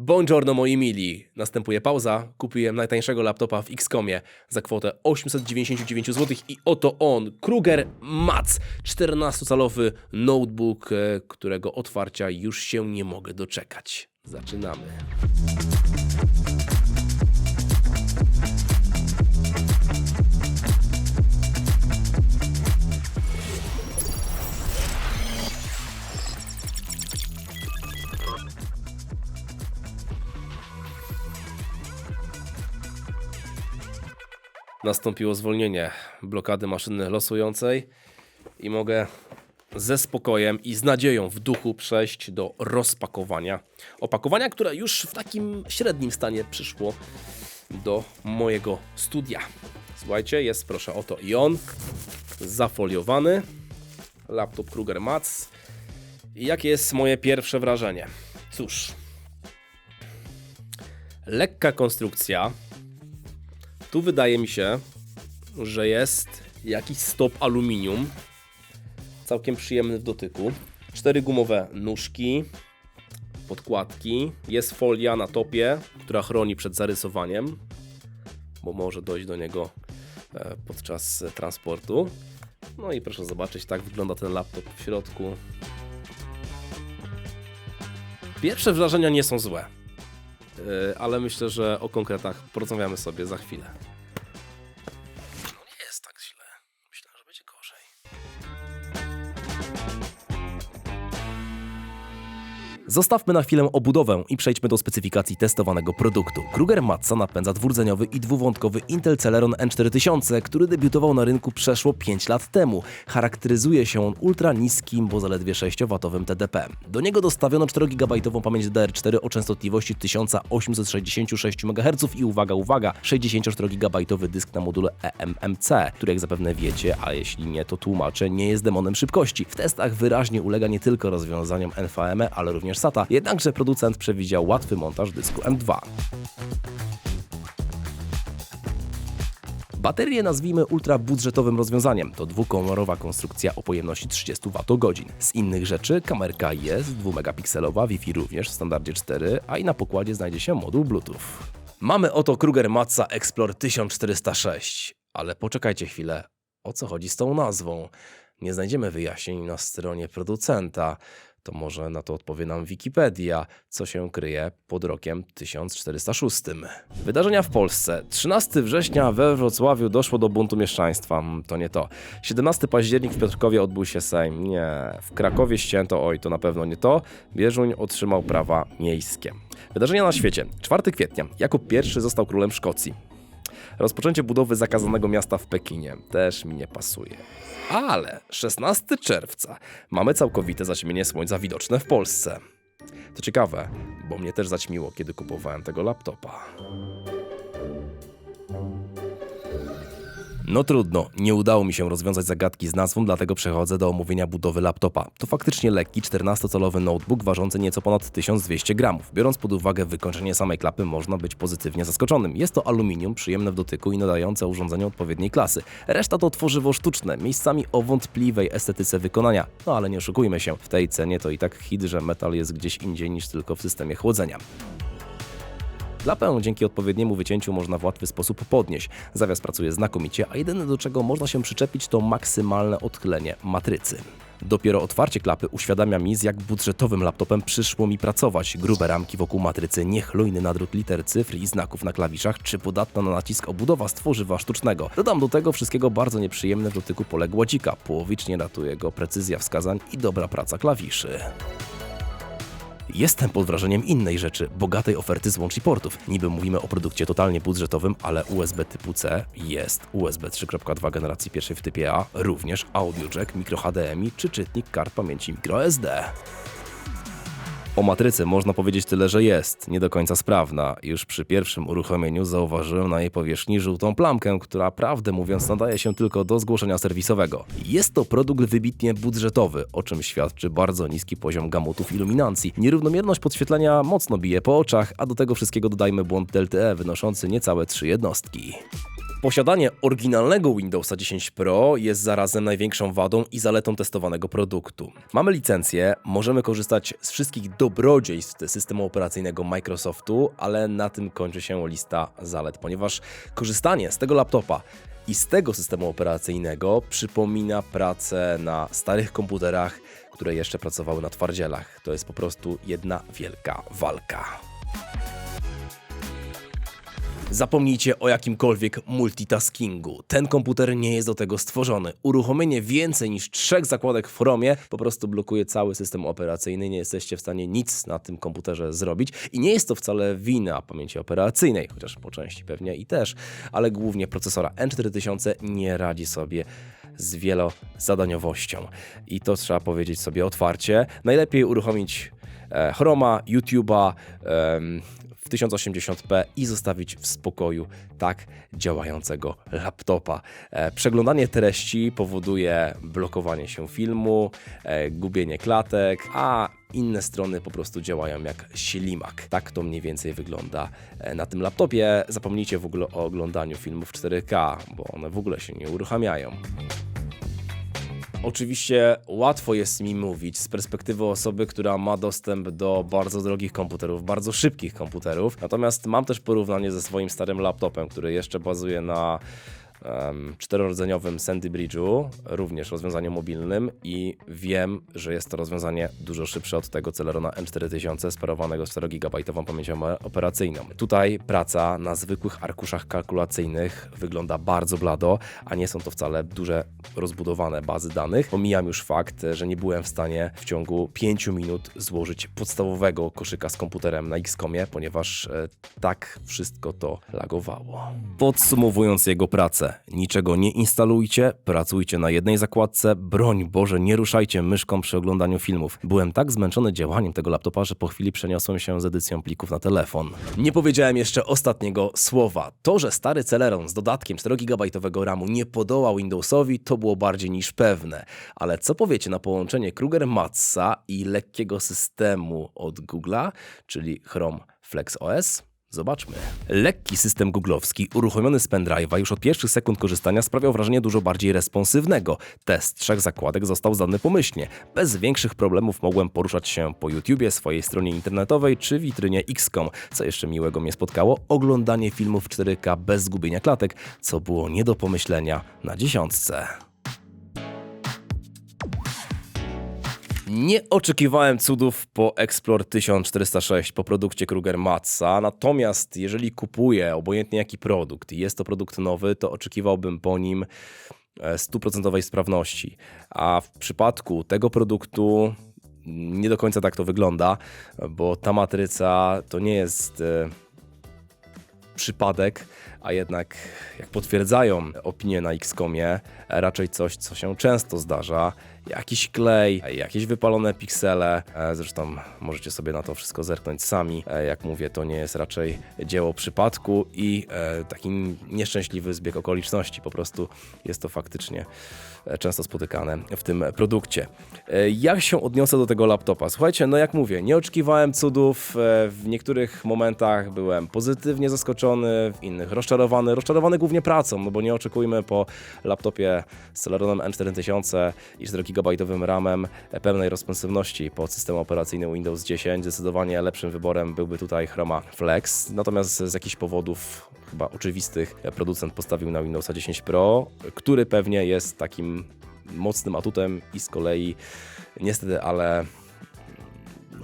Buongiorno moi mili. Następuje pauza. Kupiłem najtańszego laptopa w Xcomie za kwotę 899 zł i oto on, Kruger Mats. 14-calowy notebook, e, którego otwarcia już się nie mogę doczekać. Zaczynamy. Nastąpiło zwolnienie blokady maszyny losującej i mogę ze spokojem i z nadzieją w duchu przejść do rozpakowania. Opakowania, które już w takim średnim stanie przyszło do mojego studia. Słuchajcie, jest proszę oto i on, zafoliowany, laptop Kruger Mats. I jakie jest moje pierwsze wrażenie? Cóż, lekka konstrukcja, tu wydaje mi się, że jest jakiś stop aluminium. Całkiem przyjemny w dotyku. Cztery gumowe nóżki, podkładki. Jest folia na topie, która chroni przed zarysowaniem, bo może dojść do niego e, podczas transportu. No i proszę zobaczyć, tak wygląda ten laptop w środku. Pierwsze wrażenia nie są złe. Yy, ale myślę, że o konkretach porozmawiamy sobie za chwilę. Zostawmy na chwilę obudowę i przejdźmy do specyfikacji testowanego produktu. Kruger Matza napędza dwurdzeniowy i dwuwątkowy Intel Celeron N4000, który debiutował na rynku przeszło 5 lat temu. Charakteryzuje się on ultra niskim, bo zaledwie 6W TDP. Do niego dostawiono 4 GB pamięć DDR4 o częstotliwości 1866 MHz i uwaga, uwaga, 64 GB dysk na module eMMC, który jak zapewne wiecie, a jeśli nie, to tłumaczę, nie jest demonem szybkości. W testach wyraźnie ulega nie tylko rozwiązaniom NVMe, ale również Jednakże producent przewidział łatwy montaż dysku M2. Baterię nazwijmy ultrabudżetowym rozwiązaniem. To dwukolorowa konstrukcja o pojemności 30 Wh. Z innych rzeczy kamerka jest 2-megapikselowa, Wi-Fi również w standardzie 4, a i na pokładzie znajdzie się moduł Bluetooth. Mamy oto Kruger Matza Explore 1406. Ale poczekajcie chwilę, o co chodzi z tą nazwą? Nie znajdziemy wyjaśnień na stronie producenta. To może na to odpowie nam Wikipedia, co się kryje pod rokiem 1406. Wydarzenia w Polsce. 13 września we Wrocławiu doszło do buntu mieszczaństwa. Mm, To nie to. 17 październik w Piotrkowie odbył się Sejm. Nie. W Krakowie ścięto, oj, to na pewno nie to. Bieżuń otrzymał prawa miejskie. Wydarzenia na świecie. 4 kwietnia. Jakub I został królem Szkocji. Rozpoczęcie budowy zakazanego miasta w Pekinie też mi nie pasuje. Ale 16 czerwca mamy całkowite zaćmienie słońca widoczne w Polsce. To ciekawe, bo mnie też zaćmiło, kiedy kupowałem tego laptopa. No trudno, nie udało mi się rozwiązać zagadki z nazwą, dlatego przechodzę do omówienia budowy laptopa. To faktycznie lekki 14-calowy notebook ważący nieco ponad 1200 gramów. Biorąc pod uwagę wykończenie samej klapy, można być pozytywnie zaskoczonym. Jest to aluminium, przyjemne w dotyku i nadające urządzeniu odpowiedniej klasy. Reszta to tworzywo sztuczne, miejscami o wątpliwej estetyce wykonania. No ale nie oszukujmy się, w tej cenie to i tak hit, że metal jest gdzieś indziej niż tylko w systemie chłodzenia. Klapę dzięki odpowiedniemu wycięciu można w łatwy sposób podnieść. Zawias pracuje znakomicie, a jedyne do czego można się przyczepić to maksymalne odchylenie matrycy. Dopiero otwarcie klapy uświadamia mi, z jak budżetowym laptopem przyszło mi pracować. Grube ramki wokół matrycy, niechlujny nadrut liter, cyfr i znaków na klawiszach, czy podatna na nacisk obudowa z sztucznego. Dodam do tego wszystkiego bardzo nieprzyjemne w dotyku pole głodzika. Połowicznie ratuje go precyzja wskazań i dobra praca klawiszy. Jestem pod wrażeniem innej rzeczy, bogatej oferty złącz i portów. Niby mówimy o produkcie totalnie budżetowym, ale USB typu C jest, USB 3.2 generacji pierwszej w typie A, również audio jack, micro HDMI czy czytnik kart pamięci microSD. O matrycy można powiedzieć tyle, że jest, nie do końca sprawna. Już przy pierwszym uruchomieniu zauważyłem na jej powierzchni żółtą plamkę, która prawdę mówiąc nadaje się tylko do zgłoszenia serwisowego. Jest to produkt wybitnie budżetowy, o czym świadczy bardzo niski poziom gamutów i luminancji. Nierównomierność podświetlenia mocno bije po oczach, a do tego wszystkiego dodajmy błąd DLTE wynoszący niecałe trzy jednostki. Posiadanie oryginalnego Windowsa 10 Pro jest zarazem największą wadą i zaletą testowanego produktu. Mamy licencję, możemy korzystać z wszystkich dobrodziejstw systemu operacyjnego Microsoftu, ale na tym kończy się lista zalet, ponieważ korzystanie z tego laptopa i z tego systemu operacyjnego przypomina pracę na starych komputerach, które jeszcze pracowały na twardzielach. To jest po prostu jedna wielka walka. Zapomnijcie o jakimkolwiek multitaskingu. Ten komputer nie jest do tego stworzony. Uruchomienie więcej niż trzech zakładek w Chromie po prostu blokuje cały system operacyjny. Nie jesteście w stanie nic na tym komputerze zrobić. I nie jest to wcale wina pamięci operacyjnej, chociaż po części pewnie i też, ale głównie procesora N4000 nie radzi sobie z wielozadaniowością. I to trzeba powiedzieć sobie otwarcie. Najlepiej uruchomić e, Chroma, YouTube'a, w 1080p i zostawić w spokoju tak działającego laptopa. E, Przeglądanie treści powoduje blokowanie się filmu, e, gubienie klatek, a inne strony po prostu działają jak ślimak. Tak to mniej więcej wygląda e, na tym laptopie. Zapomnijcie w ogóle o oglądaniu filmów 4K, bo one w ogóle się nie uruchamiają. Oczywiście łatwo jest mi mówić z perspektywy osoby, która ma dostęp do bardzo drogich komputerów, bardzo szybkich komputerów. Natomiast mam też porównanie ze swoim starym laptopem, który jeszcze bazuje na um, czterorodzeniowym Sandy Bridge'u, również rozwiązaniu mobilnym i wiem, że jest to rozwiązanie dużo szybsze od tego Celerona N4000 sparowanego z 4 GB pamięcią operacyjną. Tutaj praca na zwykłych arkuszach kalkulacyjnych wygląda bardzo blado, a nie są to wcale duże rozbudowane bazy danych. Pomijam już fakt, że nie byłem w stanie w ciągu 5 minut złożyć podstawowego koszyka z komputerem na Xcomie, ponieważ e, tak wszystko to lagowało. Podsumowując jego pracę, niczego nie instalujcie, pracujcie na jednej zakładce, broń Boże, nie ruszajcie myszką przy oglądaniu filmów. Byłem tak zmęczony działaniem tego laptopa, że po chwili przeniosłem się z edycją plików na telefon. Nie powiedziałem jeszcze ostatniego słowa. To, że stary Celeron z dodatkiem 4 GB RAMu nie podołał Windowsowi, to było bardziej niż pewne. Ale co powiecie na połączenie Kruger Matsa i lekkiego systemu od Google'a, czyli Chrome Flex OS? Zobaczmy. Lekki system googlowski, uruchomiony z pendrive'a już od pierwszych sekund korzystania sprawiał wrażenie dużo bardziej responsywnego. Test trzech zakładek został zdany pomyślnie. Bez większych problemów mogłem poruszać się po YouTubie, swojej stronie internetowej czy witrynie XCOM. Co jeszcze miłego mnie spotkało? Oglądanie filmów w 4K bez zgubienia klatek, co było nie do pomyślenia na dziesiątce. Nie oczekiwałem cudów po Explore 1406, po produkcie Kruger Matsa, natomiast jeżeli kupuję obojętnie jaki produkt i jest to produkt nowy, to oczekiwałbym po nim e, stuprocentowej sprawności. A w przypadku tego produktu nie do końca tak to wygląda, bo ta matryca to nie jest e, przypadek, a jednak jak potwierdzają opinie na Xcomie, raczej coś, co się często zdarza. Jakiś klej, jakieś wypalone piksele. E, Zresztą możecie sobie na to wszystko zerknąć sami. E, Jak mówię, to nie jest raczej dzieło przypadku i e, taki nieszczęśliwy zbieg okoliczności. Po prostu jest to faktycznie często spotykane w tym produkcie. Jak się odniosę do tego laptopa? Słuchajcie, no jak mówię, nie oczekiwałem cudów. W niektórych momentach byłem pozytywnie zaskoczony, w innych rozczarowany. Rozczarowany głównie pracą, no bo nie oczekujmy po laptopie z Celeronem M4000 i 4 GB RAMem pełnej responsywności pod system operacyjny Windows 10. Zdecydowanie lepszym wyborem byłby tutaj Chroma Flex. Natomiast z jakichś powodów chyba oczywistych producent postawił na Windowsa 10 Pro, który pewnie jest takim mocnym atutem i z kolei niestety, ale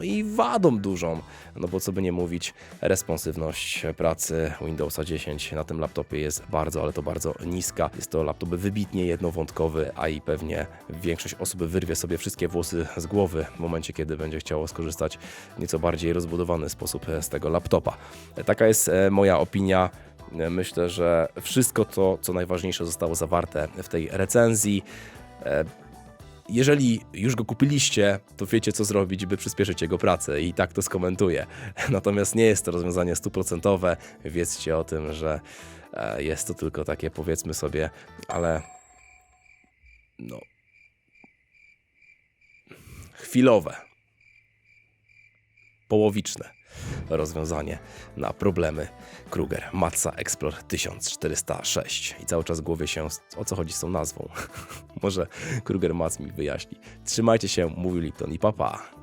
no i wadą dużą, no bo co by nie mówić, responsywność pracy Windowsa 10 na tym laptopie jest bardzo, ale to bardzo niska. Jest to laptop wybitnie jednowątkowy, a i pewnie większość osób wyrwie sobie wszystkie włosy z głowy w momencie, kiedy będzie chciało skorzystać w nieco bardziej rozbudowany sposób z tego laptopa. Taka jest e, moja opinia. Myślę, że wszystko to, co najważniejsze, zostało zawarte w tej recenzji. Jeżeli już go kupiliście, to wiecie co zrobić, by przyspieszyć jego pracę i tak to skomentuję. Natomiast nie jest to rozwiązanie stuprocentowe, wiedzcie o tym, że e, jest to tylko takie powiedzmy sobie, ale no chwilowe, połowiczne rozwiązanie na problemy Kruger Matsa Explore 1406. I cały czas głowie się, o co chodzi z tą nazwą. Może Kruger Mats mi wyjaśni. Trzymajcie się, mówił Lipton i papa.